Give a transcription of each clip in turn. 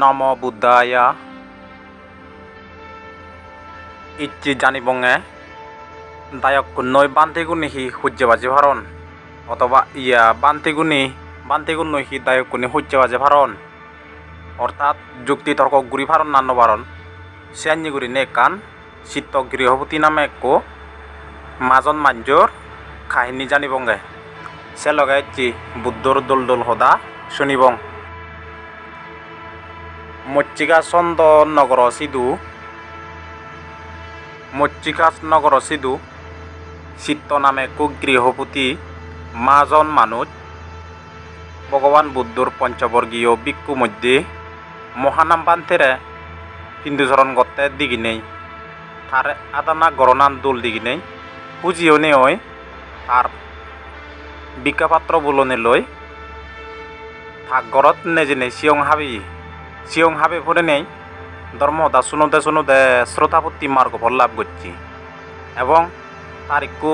নম বুদ্ধায়া। ইচ্ছি জানিবঙে। দায়ক নৈ বান্তিগুনি হি সূৰ্যবাজী ভাৰণ। অথবা ইয়া বান্তিগুনি বান্তিগুণ হি দায়কুনি সূৰ্যবাজী ভাৰণ। অর্থাৎ যুক্তি তর্ক গুরি ভারণ নান্ন ভারণ সিয়াঞ্জিগুরি নে কান চিত্ত গৃহপতি নামে একো মাজন মাঞ্জর কাহিনী জানিবঙ্গে সে লগে জি বুদ্ধর দোল দোল হদা শুনিবং। মচ্চিকা চন্দ নগর সিধু মচ্চিকা নগর সিধু চিত্ত নামে কু গৃহপতি মাজন মানুষ ভগবান বুদ্ধর পঞ্চবর্গীয় ভিক্ষু মধ্যে মহানাম বান্তেরে হিন্দুচরণ গতে দিগি নেই তার আদানা গরনান দোল দিগি নেই পুজিও নে ওই আর বিজ্ঞাপাত্র বলনে লই থাকগরত নেজে নেই সিয়ং হাবি। সিয়ং হাবে পরে নেই। ধর্মদা শুনোদে শুনোদে শ্রোতাপত্তি মার্গ লাভ করছি এবং তার একটু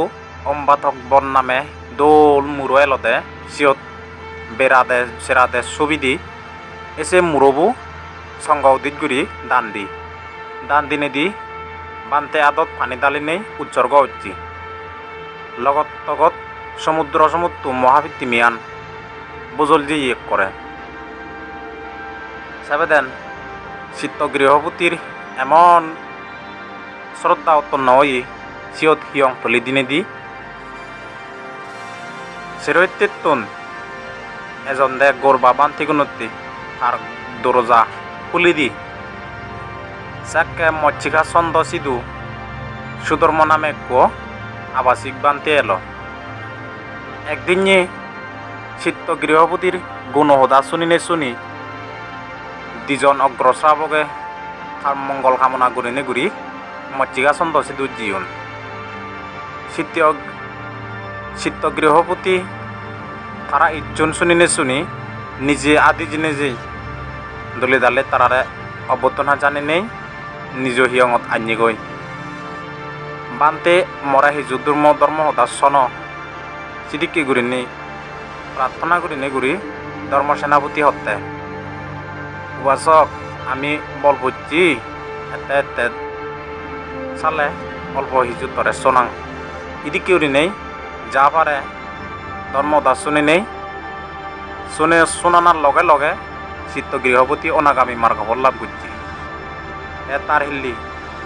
অম্বাথক বন নামে দোল মুরো এলদে সিয়ত বেড়াদে সেরাদে ছবি দি এসে মুরবু সংগ উদিত গুরি দান দি দান দিনে দি বান্তে আদত পানি দালি নেই উৎসর্গ হচ্ছি। লগত তগত সমুদ্র সমুদ্র মহাবৃত্তি মিয়ান বুজল দিয়ে ইয়ে করে। সেবেদেন চিত্ত গৃহপতির এমন শ্রদ্ধা উৎপন্ন হই চিয়ত হিয়ং তলি দিনে দি সেরৈত্যুন এজন দে গরবা বান্তিগুণতি আর দরজা খুলি দি সাকে মচ্ছিকা ছন্দ সিধু সুধর্ম নামে কো আবাসিক বান্তি এলো। একদিন চিত্ত গৃহপতির গুণহদা শুনিনে শুনি দুজন অগ্রশ্রাবকে তার মঙ্গল কামনা করিনে ঘুরি মচ্ছিকা ছন্দ সিধু জীবন চিত্ত চিত্ত গৃহপতি তারা ইজন শুনিনে শুনি, নিজে আদি নিজেই। দলে দালে তারারে অবতনা জানি নেই, নিজ হিয়ঙত আনি গৈ বান্তে মরা হিজু ধর্ম ধর্ম দাসন চিডিকি গুরি নেই প্রার্থনা করি নে গুরি ধর্ম সেনাপতি হতে উপাসক আমি বল বুঝছি। এতে এতে। চালে অল্প হিজু তরে সোনাং। ইদি কিউরি নেই, যা পারে ধর্মদাস শুনি নেই। শুনে শুনানার লগে লগে চিত্ত গৃহপতি অনাগামী মার্গ লাভ করছি এ তার হিল্লি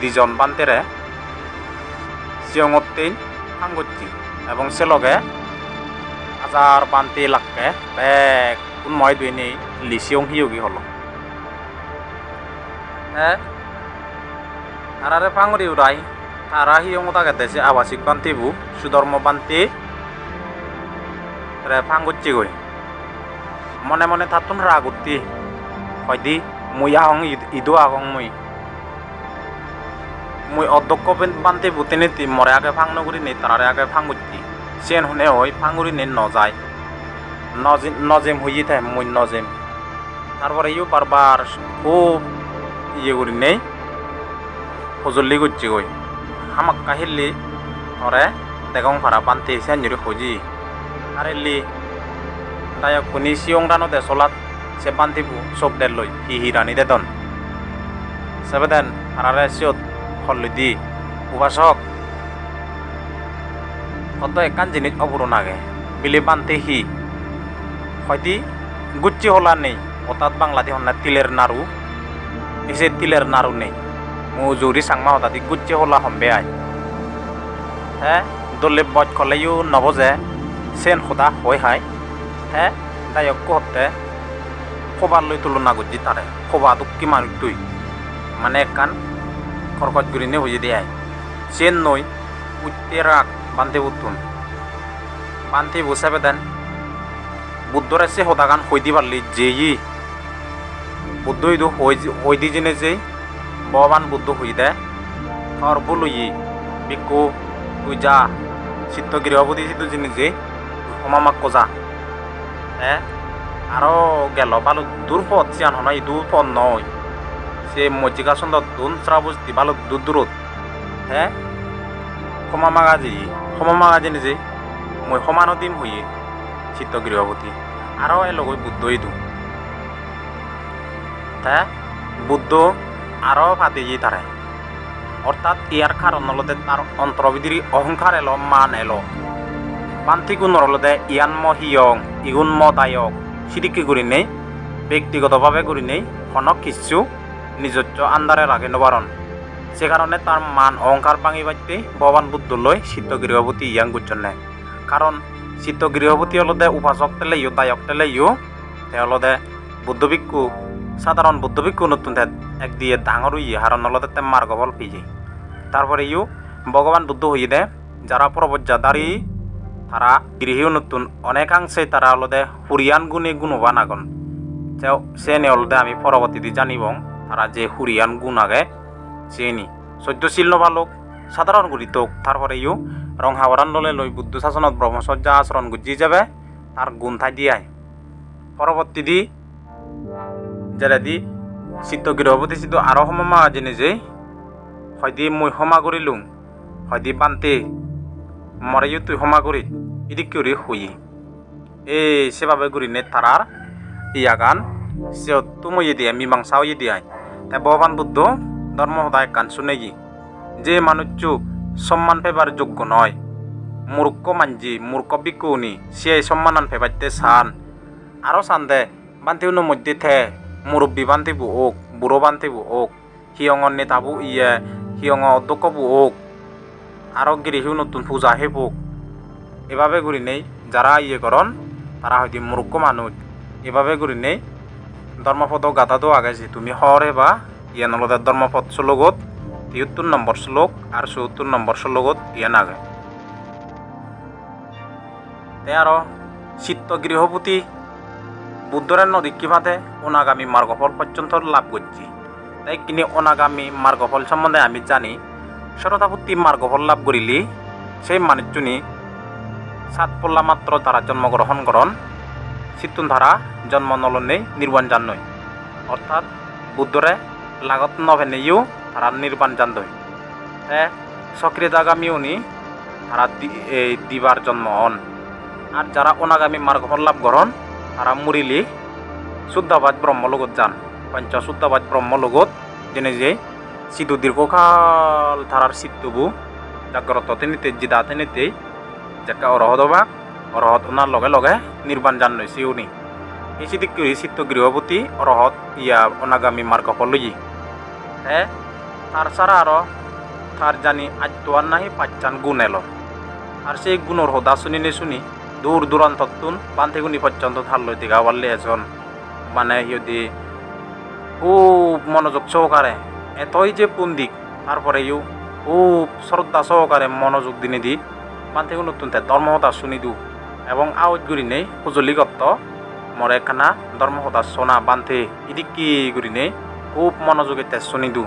দুজন বান্তেরে চিয়ঙতেই ফাং করছি এবং সে লগে হাজার বান্তি লাখকে বেগ। উন্ময় দুই নেই, হিল্লি চিয়ং হিয়োগী হলো। হ্যাঁ তারারে ফাঙরি উড়াই তারা হিয়ঙতা গেতেছে আবাসিক বান্তিবু সুধর্ম বান্তি। রে ফাঙ্গুচ্ছি গই। মনে মনে থাতুন রাগুত্তি হয়দি মুই আহং ইদু আহং মুই। মুই অধ্যক্ষ বান্তি বুতিনি তি মরে আগে ফাংনগুরি নেই, তারারে আগে ফাঙ্গুচ্ছি সেন শুনে হই ফাঙ্গুরি নেই, নজায়। নজিম নজিম হইয়ে থাকে মুই নজিম। তারপরে ইউ বারবার খুব ইয়ে করি নেই। সজল্লি করছি গই হামাক কাহিল্লি ধরে দেগং ভাড়া বান্তি সেঞ্জুরি খুঁজি। আরেলি দায়ক কুনি সিয়ং রানো দে চলাত সে বান্তিবু চব দে লই। হি হি রানি দে দন। সেবেদেন আরারে সিয়ত হল্লি দি। উবাসক কত একান জিনিস অবুরো নাগে। বিলি বান্তি হি। হয়দি গুচ্ছি হলা নেই। অর্থাৎ হন্না তিলের নাড়ু এসে তিলের নাড়ু নেই। মু জুরি সাংমা হতাদি গুচ্ছি হলা হম্বে আয় হ্যাঁ দলে বজ কলেও নবজে, সেন সদা হয় হাই। হে দায়ক হতে খবার লৈ তুলনা গুজি তারে খবাটো কিমান তুই? মানে কান খরকত গুরিনে হয়ে দিয়ে সেন নই উত্তে রাগ বান্ধে বুতুন বান্ধে বসাবে দেন। বুদ্ধরে সে সদাগান হই দি পারলি যেই বুদ্ধ ইদু হই দি জেনে যে ভগবান বুদ্ধ হই দে থর বলুই বিকু যা চিত্ত গৃহপতি চিত্ত জিনিস যে, হমামাক কজা। হ্যাঁ আরও গেল ভালো দূর পথ চিয়ান হনাই দূর পথ নয়। সে মজ্জিকা সুন্দর দুন শ্রাবস্তি ভালো দূর দূরত হ্যাঁ ক্ষমা মাগাজি ক্ষমা মাগাজি নিজে মই সমানতিম হইয়ে চিত্ত গৃহপতি আরও এ লগৈ বুদ্ধ ইদু তে বুদ্ধ আরও ফাঁদি তারে অর্থাৎ ইয়ার কারণ হলদে তার অন্তর্বিধির অহংকার এলো, মান এলো। পান্থিগুণ হলদে ইয়ান ম হিয়ং ইগুণ ম দায়ক, সিদিকি করি নেই ব্যক্তিগতভাবে করি নেই, হনক কিছু নিজস্ব আন্দারে রাখে নবারণ সে কারণে তার মান অহংকার ভাঙি বাড়তে ভগবান বুদ্ধ লই সিদ্ধ গৃহপতি ইয়াং গুচ্ছনে কারণ সিদ্ধ গৃহপতি হলদে উপাসক তেলে ইউ দায়ক তেলে ইউ তে হলদে বুদ্ধ ভিক্ষু সাধারণ বুদ্ধ ভিক্ষু নতুন এক দিয়ে ডাঙর ইয়ে হারণ হলদে তে মার্গফল পিজে। তারপরে ইউ ভগবান বুদ্ধ হইয়ে দে, যারা প্রবজ্জাদারি তারা গৃহীয় নতুন অনেকাংশে তারা হলদে হুরিয়ান গুণে গুণবান আগন। সে নে হলদে আমি পরবর্তীতে জানিব, তারা যে হুরিয়ান গুণ আগে চেনি সদ্যশীল নবালোক সাধারণ গুরিতোক তারপরে ইউ রং হাওয়ারান ললে লই বুদ্ধ শাসনত ব্রহ্মচর্যা আচরণ গুজি যাবে, তার গুণ থাই দিয়াই। পরবর্তী দি যেটা দি চিত্ত গৃহপতি চিত্ত আরও সমমা জেনে যে হয়দি মই সমা করিলুং হয়দি বান্তে মরাইও তুই সমা করি ইদি করে হই এ সেভাবে করিনে তারার ইয়াগান সে তুমি ইয়ে দিয়ে মীমাংসাও ইয়ে দিয়ে তাই ভগবান বুদ্ধ ধর্ম সদায় কান শুনেগি যে মানুষ সম্মান পেবার যোগ্য নয় মূর্খ মানজি মূর্খ বিকুনি সে সম্মান আন পেবাইতে সান আরও সান দে বান্তিউনো মধ্যে থে মুরব্বী বান্তিবু ওক, বুড়ো বান্তিবু ওক হিয়ঙর নেতাবু ইয়ে হিয়ঙ অধ্যক্ষবু ওক আরও গিরিহিও নতুন পূজা হেবুক এভাবে ঘুরি নেই যারা ইয়ে করন তারা হয়তো মূর্খ মানুষ এভাবে ঘুরি নেই ধর্মপদ গাথাতো আগাইছে তুমি হরে বা ইয়ে নলদের ধর্মপদ শ্লোকত তিয়াত্তর নম্বর শ্লোক আর চৌত্তর নম্বর শ্লোকত ইয়ে নাগে। তে আরও চিত্ত গৃহপতি বুদ্ধরের নদী কীভাবে অনাগামী মার্গফল পর্যন্ত লাভ করছি? তাই কিনে অনাগামী মার্গফল সম্বন্ধে আমি জানি। শরতাপত্তি মার্গফল লাভ করিলি, সেই মানুষজনী সাত পল্লা মাত্র তারা জন্মগ্রহণ করন চিত্তুন ধারা জন্ম নলনে নির্বাণ জানই অর্থাৎ বুদ্ধরে লাগত নভেনেও তারা নির্বাণ জানদই তে সক্রিয়তাগামী উনি তারা দিবার জন্ম হন। আর যারা অনাগামী মার্গফল লাভ করন তারা মুরিলি শুদ্ধবাদ ব্রহ্মলোকত যান। পঞ্চ শুদ্ধবাদ ব্রহ্মলোকত যেনে যে সিধু দীর্ঘকাল তারার চিত্তবু জাগ্রত তেনিতে, জিদা তেনিতেই যেকা অরহত বা অরহত ওনার লগে লগে নির্বাণ জান নইছে উনি এই সিদিক করি চিত্ত গৃহপতি অরহত ইয়া অনাগামী মার্গফল লই হে তার ছাড়া আরও তার জানি আত্মার নাহি পাচ্চান গুণ এলো। আর সেই গুণর হদা শুনি নে শুনি দূর দূরান্ততুন বান্তিগুনি পর্যন্ত থাল লই দিঘা পারলে এজন। মানে সিহঁতি খুব মনোযোগ সহকারে, এতই যে পণ্ডিত তারপরে ইউ খুব শ্রদ্ধা সহকারে মনোযোগ দিনে দি বান্তিগুন নতুন ধর্মহতা শুনি দু। এবং আউট গুরি নেই হুজলি গত্ত। মরে খানা ধর্মহতা সোনা বান্ধে, ইদিক কি গুরি নেই, খুব মনোযোগে তে শুনি দু।